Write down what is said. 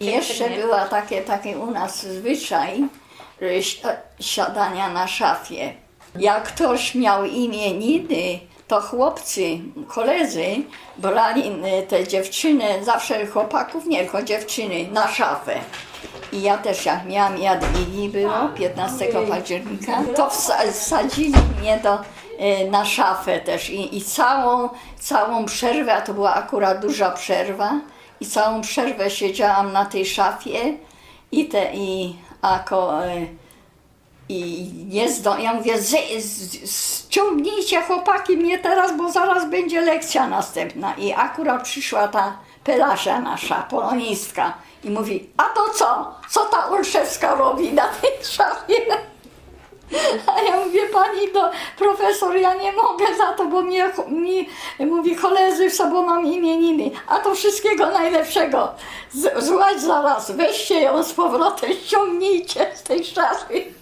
I jeszcze była takie, taki u nas zwyczaj że si- siadania na szafie. Jak ktoś miał imieniny, to chłopcy, koledzy brali y, te dziewczyny, zawsze chłopaków, nie tylko dziewczyny, na szafę. I ja też jak miałam Jadwigi było 15 października, to wsa- wsadzili mnie do, y, na szafę też i, i całą, całą przerwę, a to była akurat duża przerwa, i całą przerwę siedziałam na tej szafie i te, i ako, y, i nie zdo... Ja mówię, z, z, ściągnijcie chłopaki mnie teraz, bo zaraz będzie lekcja następna. I akurat przyszła ta Pelasia nasza, polonistka i mówi, a to co? Co ta Olszewska robi na tej szafie? A ja mówię, pani do profesor, ja nie mogę za to, bo mnie, mi, mówi, koledzy w sobą mam imieniny, a to wszystkiego najlepszego. Z, zaraz, weźcie ją z powrotem, ściągnijcie z tej szafy.